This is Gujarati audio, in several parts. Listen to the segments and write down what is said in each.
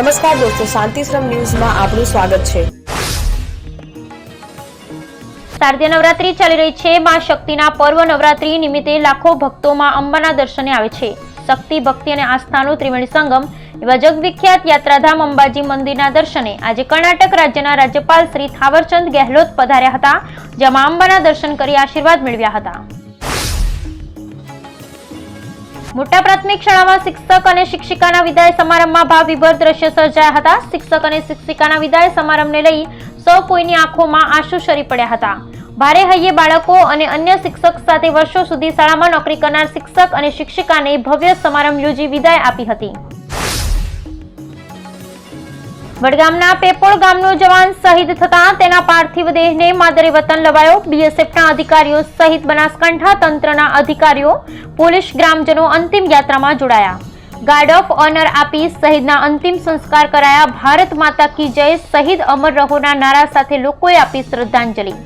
નમસ્કાર દોસ્તો, શાંતિશ્રમ ન્યૂઝમાં આપનું સ્વાગત છે. શારદીય નવરાત્રી ચાલી રહી છે. માં શક્તિના પર્વ નવરાત્રી નિમિત્તે લાખો ભક્તોમાં અંબાના દર્શને આવે છે. શક્તિ, ભક્તિ અને આસ્થાનો ત્રિવેણી સંગમ એવા જગવિખ્યાત યાત્રાધામ અંબાજી મંદિરના દર્શને આજે કર્ણાટક રાજ્યના રાજ્યપાલ શ્રી થાવરચંદ ગેહલોત પધાર્યા હતા, જેમાં અંબાના દર્શન કરી આશીર્વાદ મેળવ્યા હતા. મોટા પ્રાથમિક શાળામાં શિક્ષક અને શિક્ષિકાના વિદાય સમારંભમાં ભાવવિભર દ્રશ્ય સર્જાયા હતા. શિક્ષક અને શિક્ષિકાના વિદાય સમારંભને લઈ સૌ કોઈની આંખોમાં આંસુ શરી પડ્યા હતા. ભારે હૈયે બાળકો અને અન્ય શિક્ષક સાથે વર્ષો સુધી શાળામાં નોકરી કરનાર શિક્ષક અને શિક્ષિકાને ભવ્ય સમારંભ યોજી વિદાય આપી હતી. વડગામના પેપોળ ગામનો જવાન શહીદ થતા તેના પાર્થિવ દેહને માદરે વતન લવાયો. બીએસએફના અધિકારીઓ સહિત બનાસકાંઠા તંત્રના અધિકારીઓ, પોલીસ ગ્રામજનો અંતિમ યાત્રામાં જોડાયા. ગાર્ડ ઓફ ઓનર આપી શહીદના અંતિમ સંસ્કાર કરાયા. ભારત માતા કી જય. શહીદ અમર રહોના નારા સાથે લોકોએ આપી શ્રદ્ધાંજલિ.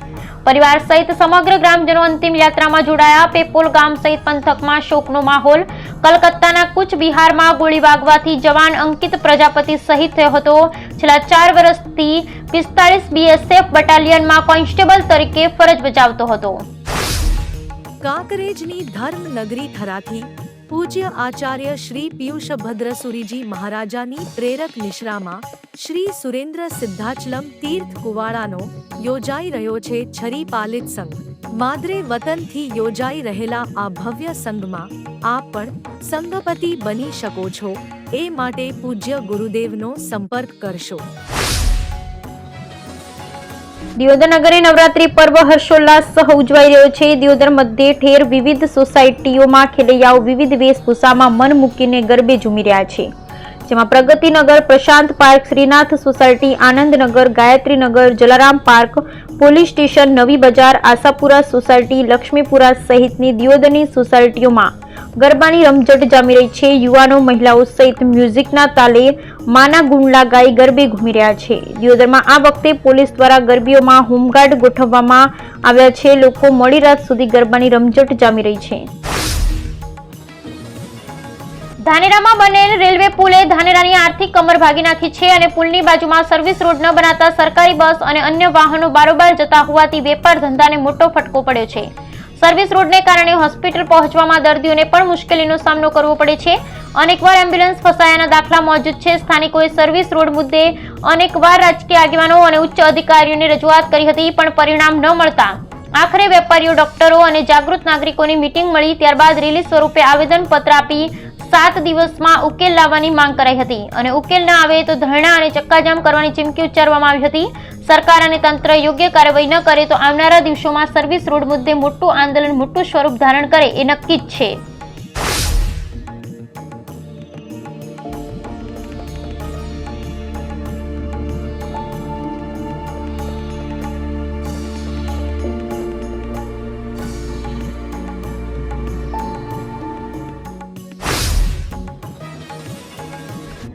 પરિવાર સહિત સમગ્ર ગ્રામજનો અંતિમ યાત્રામાં જોડાયા. પેપોલ ગામ સહિત પંથકમાં શોકનો માહોલ. કલકત્તાના કુચ બિહારમાં ગોળી વાગવાથી જવાન અંકિત પ્રજાપતિ શહીદ થયો હતો. છેલ્લા ચાર વર્ષથી પિસ્તાળીસ બીએસએફ બટાલિયનમાં કોન્સ્ટેબલ તરીકે ફરજ બજાવતો હતો. કાંકરેજની ધર્મનગરી થરાથી પૂજ્ય આચાર્ય શ્રી પિયુષ ભદ્રસુરીજી મહારાજાની પ્રેરક નિશ્રામાં શ્રી સુરેન્દ્ર સિદ્ધાચલમ તીર્થ કુવાડાનો યોજાઈ રહ્યો છે છરી પાલિત સંઘ. માદરે વતનથી યોજાઈ રહેલા આ ભવ્ય સંઘમાં આપ પણ સંઘપતિ બની શકો છો. એ માટે પૂજ્ય ગુરુદેવનો સંપર્ક કરશો. દિયોદર નગરે નવરાત્રી પર્વ હર્ષોલ્લાસ સહ ઉજવાઈ રહ્યો છે. દિયોદર મધ્યે ઠેર વિવિધ સોસાયટીઓમાં ખેલૈયાઓ વિવિધ વેશભૂષામાં મન મૂકીને ગરબે ઝૂમી રહ્યા છે. જેમાં Pragatinagar Prashant park, Shrinath society Anandnagar Gayatrinagar Jalaram park, police station, નવી બજાર, આશાપુરા સોસાયટી, લક્ષ્મીપુરા સહિતની દિયોદરની સોસાયટીઓમાં ગરબાની રમઝટ જામી રહી છે. યુવાનો, મહિલાઓ સહિત મ્યુઝિકના તાલે માના ગુંડલા ગાઈ ગરબે ઘૂમી રહ્યા છે. દિયોદરમાં આ વખતે પોલીસ દ્વારા ગરબીઓમાં હોમગાર્ડ ગોઠવવામાં આવ્યા છે. લોકો મોડી રાત સુધી ગરબાની રમઝટ જામી રહી છે. ધાનેરામાં બનેલ રેલવે પુલે ધાનેરાની આર્થિક કમર ભાગી નાખી છે અને પુલની બાજુમાં સર્વિસ રોડ ન બનાતા સરકારી બસ અને અન્ય વાહનો બારોબાર જતા હોવાથી વેપાર ધંધાને મોટો ફટકો પડ્યો છે. સર્વિસ રોડને કારણે હોસ્પિટલ પહોંચવામાં દર્દીઓને પણ મુશ્કેલીનો સામનો કરવો પડે છે. અનેકવાર એમ્બ્યુલન્સ ફસાયાના દાખલા મોજૂદ છે. સ્થાનિકોએ સર્વિસ રોડ મુદ્દે અનેકવાર રાજકીય આગેવાનો અને ઉચ્ચ અધિકારીઓને રજૂઆત કરી હતી, પણ પરિણામ ન મળતા આખરે વેપારીઓ, ડોક્ટરો અને જાગૃત નાગરિકોની મીટિંગ મળી, ત્યારબાદ રિલીઝ સ્વરૂપે આવેદનપત્ર આપી સાત દિવસમાં ઉકેલ લાવવાની માંગ કરાઈ હતી. અને ઉકેલ ન આવે તો ધરણા અને ચક્કાજામ કરવાની ચીમકી ઉચ્ચારવામાં આવી હતી. સરકાર અને તંત્ર યોગ્ય કાર્યવાહી ન કરે તો આવનારા દિવસોમાં સર્વિસ રોડ મુદ્દે મોટું આંદોલન, મોટું સ્વરૂપ ધારણ કરે એ નક્કી જ છે.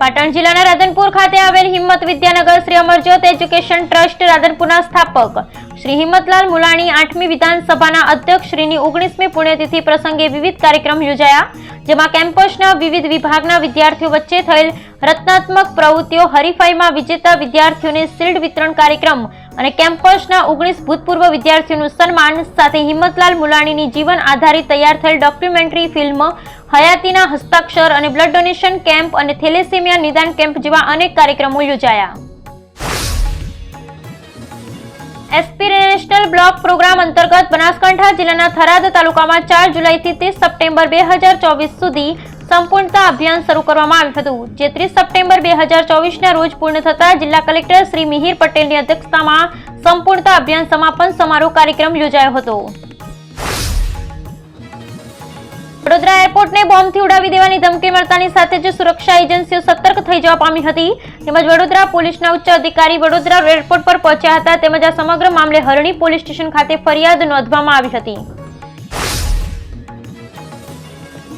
પાટણ જિલ્લાના રાધનપુર ખાતે આવેલ હિંમત વિદ્યાનગર શ્રી અમરજ્યોત એજ્યુકેશન ટ્રસ્ટ રાધનપુરના સ્થાપક શ્રી હિંમતલાલ મુલાણી આઠમી વિધાનસભાના અધ્યક્ષ શ્રીની ઓગણીસમી પુણ્યતિથિ પ્રસંગે વિવિધ કાર્યક્રમ યોજાયા, જેમાં કેમ્પસના વિવિધ વિભાગના વિદ્યાર્થીઓ વચ્ચે થયેલ રચનાત્મક પ્રવૃત્તિઓ, હરીફાઈમાં વિજેતા વિદ્યાર્થીઓને શિલ્ડ વિતરણ કાર્યક્રમ અને કેમ્પસના ઓગણીસ ભૂતપૂર્વ વિદ્યાર્થીઓનું સન્માન સાથે હિંમતલાલ મુલાણીની જીવન આધારિત તૈયાર થયેલ ડોક્યુમેન્ટરી ફિલ્મ હયાતીના હસ્તાક્ષર અને બ્લડ ડોનેશન કેમ્પ અને થેલેસેમિયા નિદાન કેમ્પ જેવા અનેક કાર્યક્રમો યોજાયા. એસ્પિરેશનલ બ્લોક પ્રોગ્રામ અંતર્ગત બનાસકાંઠા જિલ્લાના થરાદ તાલુકામાં ચાર જુલાઈથી ત્રીસ સપ્ટેમ્બર બે હજાર ચોવીસ સુધી સંપૂર્ણતા અભિયાન શરૂ કરવામાં આવ્યું હતું, જે ત્રીસ સપ્ટેમ્બર બે હજાર ચોવીસના રોજ પૂર્ણ થતા જિલ્લા કલેક્ટર શ્રી મિહિર પટેલની અધ્યક્ષતામાં સંપૂર્ણતા અભિયાન સમાપન સમારોહ કાર્યક્રમ યોજાયો હતો. વડોદરા એરપોર્ટને બોમ્બથી ઉડાવી દેવાની ધમકી મળતાની સાથે જ સુરક્ષા એજન્સીઓ સતર્ક થઈ જવા પામી હતી. તેમજ વડોદરા પોલીસના ઉચ્ચ અધિકારી વડોદરા એરપોર્ટ પર પહોંચ્યા હતા, તેમજ આ સમગ્ર મામલે હરણી પોલીસ સ્ટેશન ખાતે ફરિયાદ નોંધવામાં આવી હતી.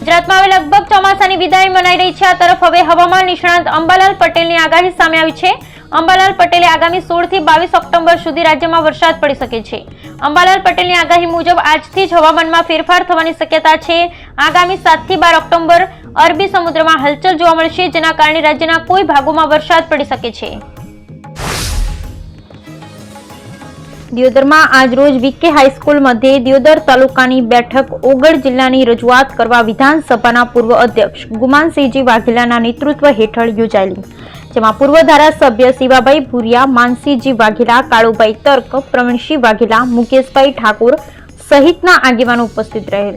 ગુજરાતમાં હવે લગભગ ચોમાસાની વિદાય મનાઈ રહી છે. આ તરફ હવે હવામાન નિષ્ણાત અંબાલાલ પટેલની આગાહી સામે આવી છે. અંબાલાલ પટેલે આગામી સોળથી બાવીસ ઓક્ટોબર સુધી રાજ્યમાં વરસાદ પડી શકે છે. અંબાલાલ પટેલની આગાહી મુજબ આજથી જ હવામાનમાં ફેરફાર થવાની શક્યતા છે. આગામી સાતથી બાર ઓક્ટોબર અરબી સમુદ્રમાં હલચલ જોવા મળશે, જેના કારણે રાજ્યના કોઈ ભાગોમાં વરસાદ પડી શકે છે. દિયોદરમાં આજરોજ વીકે હાઈસ્કૂલ મધ્યે દિયોદર તાલુકાની બેઠક ઓગળ જિલ્લાની રજૂઆત કરવા વિધાનસભાના પૂર્વ અધ્યક્ષ ગુમાનસિંહજી વાઘેલાના નેતૃત્વ હેઠળ યોજાયેલી. જેમાં પૂર્વ ધારાસભ્ય શિવાભાઈ ભુરિયા, માનસિંહજી વાઘેલા, કાળુભાઈ તર્ક, પ્રવીણસિંહ વાઘેલા, મુકેશભાઈ ઠાકોર સહિતના આગેવાનો ઉપસ્થિત રહેલ.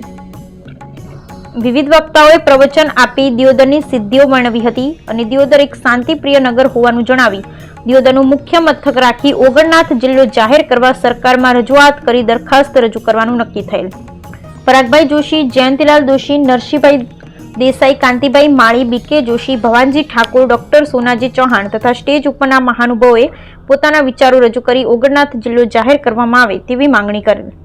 વિવિધ વક્તાઓએ પ્રવચન આપી દિયોદરની સિદ્ધિઓ વર્ણવી હતી અને દિયોદર એક શાંતિપ્રિય નગર હોવાનું જણાવી. દિયોદરનું મુખ્ય મથક રાખી ઓગણનાથ જિલ્લો જાહેર કરવા સરકારમાં રજૂઆત કરી દરખાસ્ત રજૂ કરવાનું નક્કી થયેલ. પરાગભાઈ જોશી, જયંતિલાલ દોશી, નરસિંહભાઈ દેસાઈ, કાંતિભાઈ માળી, બીકે જોશી, ભવાનજી ઠાકોર, ડોક્ટર સોનાજી ચૌહાણ તથા સ્ટેજ ઉપરના મહાનુભાવોએ પોતાના વિચારો રજૂ કરી ઓગણનાથ જિલ્લો જાહેર કરવામાં આવે તેવી માંગણી કરેલ